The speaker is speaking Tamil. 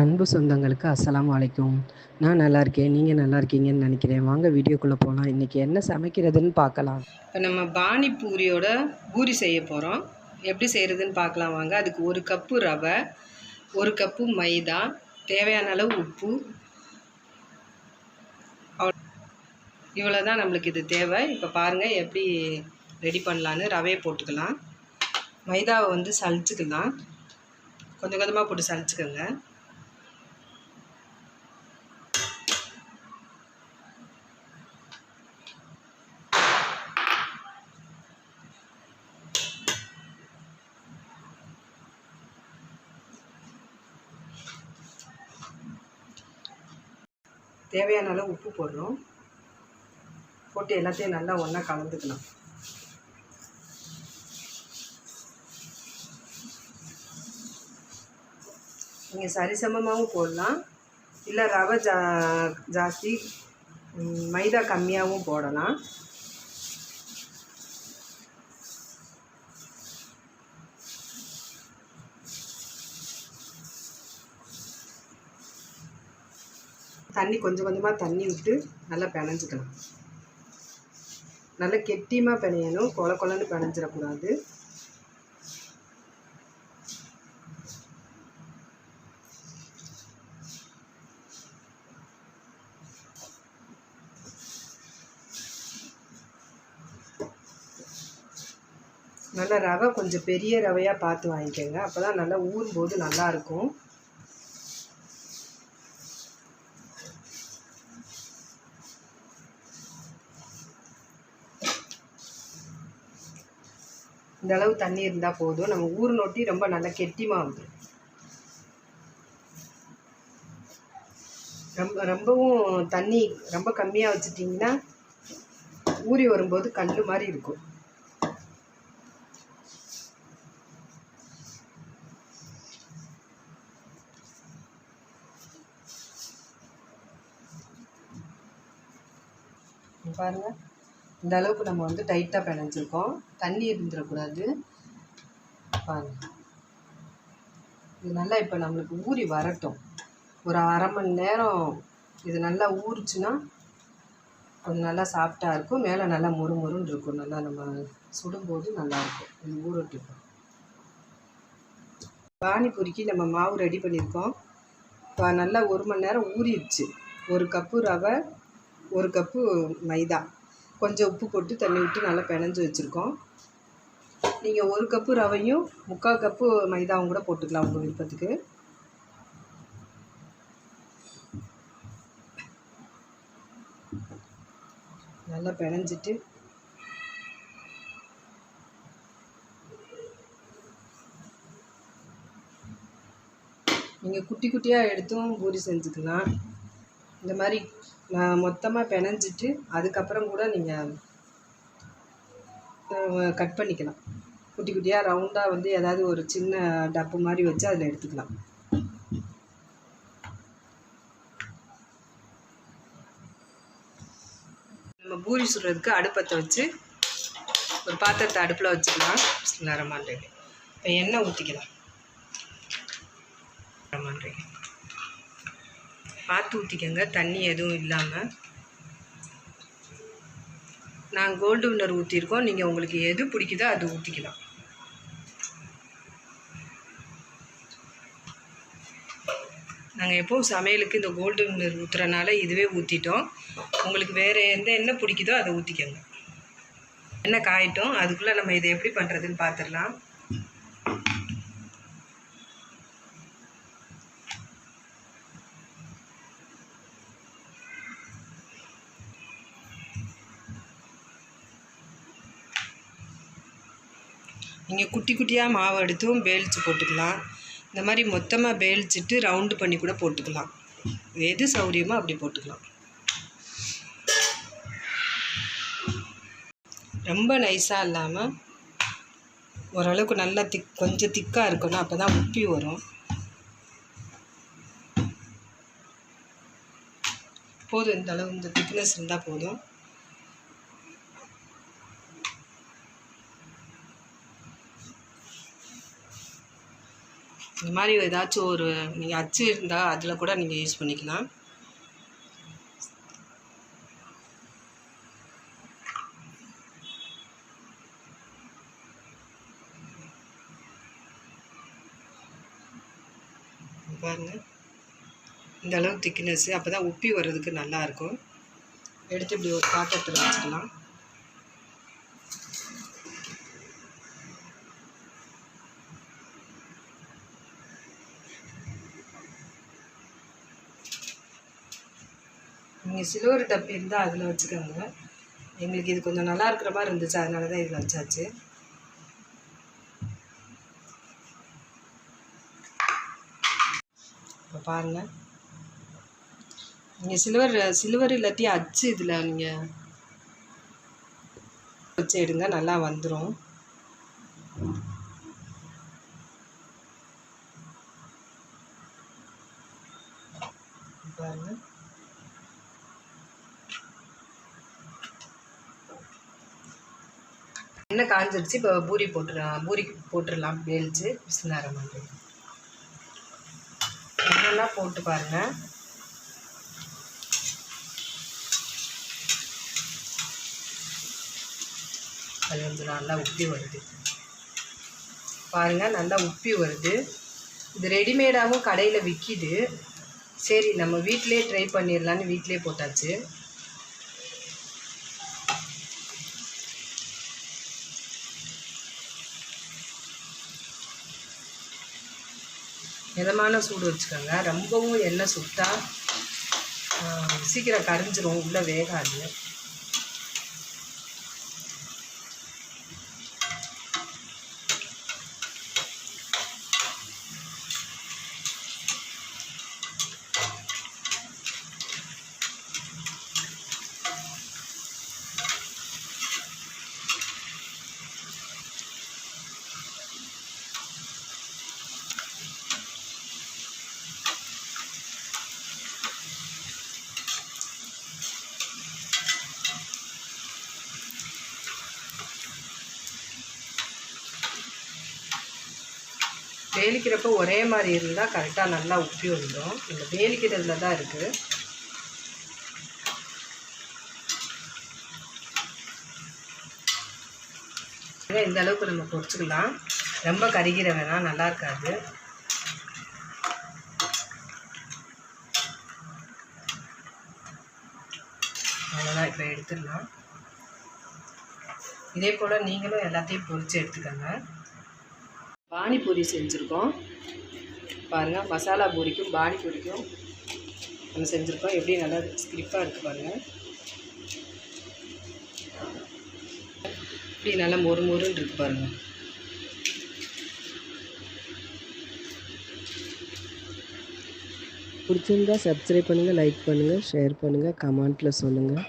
அன்பு சொந்தங்களுக்கு அஸ்லாம் அலைக்கும். நான் நல்லா இருக்கேன் நீங்கள் நல்லா இருக்கீங்கன்னு நினைக்கிறேன். வாங்க வீடியோக்குள்ளே போகலாம் இன்றைக்கி என்ன சமைக்கிறதுன்னு பார்க்கலாம். இப்போ நம்ம பானி பூரியோட பூரி செய்ய போகிறோம் எப்படி செய்கிறதுன்னு பார்க்கலாம் வாங்க. அதுக்கு ஒரு கப்பு ரவை ஒரு கப்பு மைதா தேவையான அளவு உப்பு. இவ்வளோ தான் நம்மளுக்கு இது தேவை. இப்போ பாருங்கள் எப்படி ரெடி பண்ணலான்னு ரவையை போட்டுக்கலாம். மைதாவை வந்து சளிச்சுக்கலாம். கொஞ்சம் கொஞ்சமாக போட்டு சளிச்சுக்கோங்க. தேவையான அளவு உப்பு போடுறோம். போட்டு எல்லாத்தையும் நல்லா ஒன்றா கலந்துக்கலாம். நீங்கள் சரிசமமாகவும் போடலாம். இல்லை ரவை ஜா ஜாஸ்தி மைதா கம்மியாகவும் போடலாம். தண்ணி கொஞ்சம் கொஞ்சமாக தண்ணி விட்டு நல்லா பிணைஞ்சிக்கலாம். நல்லா கெட்டியமாக பிணையணும். கொல கொலன்னு பிணைஞ்சிடக்கூடாது. நல்லா ரவை கொஞ்சம் பெரிய ரவையாக பார்த்து வாங்கிக்கோங்க. அப்போ தான் நல்லா ஊறும்போது நல்லாயிருக்கும் இந்த அளவு தண்ணி இருந்தால் போதும். நம்ம ஊர் நொட்டி ரொம்ப நல்லா கெட்டிமாக வந்துடும் ரொம்ப ரொம்பவும் தண்ணி ரொம்ப கம்மியாக வச்சுட்டிங்கன்னா ஊறி வரும்போது கல் மாதிரி இருக்கும். பாருங்கள் பாருங்க. இந்த அளவுக்கு நம்ம வந்து டைட்டாக பிணைஞ்சிருக்கோம். தண்ணி இருந்துடக்கூடாது. பாருங்க. இது நல்லா இப்போ நம்மளுக்கு ஊறி வரட்டும். ஒரு அரை மணி நேரம் இது நல்லா ஊறிச்சுன்னா கொஞ்சம் நல்லா சாஃப்டாக இருக்கும். மேலே நல்லா மொறு மொறுன்னு இருக்கும். நல்லா நம்ம சுடும்போது நல்லாயிருக்கும் இது ஊறட்டும் பானிபூரிக்கு நம்ம மாவு ரெடி பண்ணியிருக்கோம். இப்போ நல்லா ஒரு மணி நேரம் ஊறிடுச்சு. ஒரு கப்பு ரவை ஒரு கப்பு மைதா. கொஞ்சம் உப்பு போட்டு தண்ணி விட்டு நல்லா பிணைஞ்சு வச்சுருக்கோம். நீங்கள் ஒரு கப்பு ரவையும் முக்கால் கப்பு மைதாவும் கூட போட்டுக்கலாம் உங்கள் விருப்பத்துக்கு. நல்லா பிணைஞ்சிட்டு நீங்கள் குட்டி குட்டியாக எடுத்தும் பூரி செஞ்சுக்கலாம். இந்த மாதிரி நான் மொத்தமாக பிணைஞ்சிட்டு அதுக்கப்புறம் கூட நீங்கள் கட் பண்ணிக்கலாம். குட்டி குட்டியாக ரவுண்டாக வந்து ஏதாவது ஒரு சின்ன டப்பு மாதிரி வச்சு அதில் எடுத்துக்கலாம். நம்ம பூரி சுடுறதுக்கு அடுப்பத்தை வச்சு ஒரு பாத்திரத்தை அடுப்பில் வச்சுக்கலாம். ரமாண்டேங்க இப்போ எண்ணெய் ஊற்றிக்கலாம் பார்த்து ஊற்றிக்கோங்க தண்ணி எதுவும் இல்லாமல் நான் கோல்டு வின்னர் ஊற்றிருக்கோம் நீங்கள் உங்களுக்கு எது பிடிக்குதோ அது ஊற்றிக்கலாம் நாங்கள் எப்போவும் சமையலுக்கு இந்த கோல்டு வின்னர் ஊற்றுறனால இதுவே ஊற்றிட்டோம் உங்களுக்கு வேறு எந்த என்ன பிடிக்குதோ அதை ஊற்றிக்கோங்க எண்ணெய் காயிட்டோம். அதுக்குள்ளே நம்ம இதை எப்படி பண்ணுறதுன்னு பார்த்துடலாம் நீங்கள் குட்டி குட்டியாக மாவு எடுத்தும் பேலிச்சு போட்டுக்கலாம். இந்த மாதிரி மொத்தமாக பேலிச்சிட்டு ரவுண்டு பண்ணி கூட போட்டுக்கலாம். எது சௌரியமோ அப்படி போட்டுக்கலாம். ரொம்ப நைஸாக இல்லாமல் ஓரளவுக்கு நல்லா திக் கொஞ்சம் திக்காக இருக்கணும். அப்போ தான் உப்பி வரும். போதும் இந்த அளவு இந்த திக்னஸ் இருந்தால் போதும். இந்த மாதிரி ஏதாச்சும் ஒரு நீங்கள் அச்சு இருந்தால் அதில் கூட நீங்கள் யூஸ் பண்ணிக்கலாம். பாருங்கள் பாருங்க. இந்த அளவு திக்னஸ் அப்போ தான் உப்பி வர்றதுக்கு நல்லா இருக்கும். எடுத்து இப்படி ஒரு பாத்திரத்தில் வச்சுக்கலாம். நீங்கள் சில்வர் டப்பி இருந்தால் அதில் வச்சுக்கோங்க. எங்களுக்கு இது கொஞ்சம் நல்லா இருக்கிற மாதிரி இருந்துச்சு அதனால தான் இதில் வச்சாச்சு. இப்போ பாருங்கள் நீங்கள் சில்வர் சில்வர் இல்லாட்டி அச்சு இதில் நீங்கள் வச்சு எடுங்க நல்லா வந்துடும் பாருங்கள் எண்ணெய் காஞ்சிருச்சு இப்போ பூரி போட்டுடலாம் பூரிக்கு போட்டுடலாம் வேலிச்சு பிசினார மாதிரி எண்ணெய்லாம் போட்டு பாருங்கள் அது வந்து நல்லா உப்பி வருது. பாருங்கள் நல்லா உப்பி வருது. இது ரெடிமேடாகவும் கடையில் விற்கிது சரி நம்ம வீட்டிலே ட்ரை பண்ணிடலான்னு வீட்டிலே போட்டாச்சு. மிதமான சூடு வச்சுக்கோங்க. ரொம்பவும் எண்ணெய் சுட்டா சீக்கிரம் கரைஞ்சிரும் உள்ளே வேகாது. வேலிக்கிறப்ப ஒரே மாதிரி இருந்தால் கரெக்டாக நல்லா உப்பி வந்துடும். இந்த வேலிக்கிறதுல தான் இருக்குது இந்த அளவுக்கு நம்ம பொரிச்சுக்கலாம் ரொம்ப கருகிற வேணாம் நல்லா இருக்காது. அவ்வளோதான் இப்போ எடுத்துடலாம். இதே போல் நீங்களும் எல்லாத்தையும் பொரித்து எடுத்துக்கோங்க. பானிபூரி செஞ்சுருக்கோம். பாருங்கள் மசாலா பூரிக்கும் பானிபூரிக்கும் நம்ம செஞ்சுருக்கோம். எப்படி நல்லா ஸ்கிரிப்பாக இருக்குது பாருங்கள் இப்படி நல்லா மொறு மொறுன்னு இருக்கு பாருங்கள் பிடிச்சிருந்தா சப்ஸ்கிரைப் பண்ணுங்கள் லைக் பண்ணுங்கள் ஷேர் பண்ணுங்கள் கமெண்ட்டில் சொல்லுங்கள்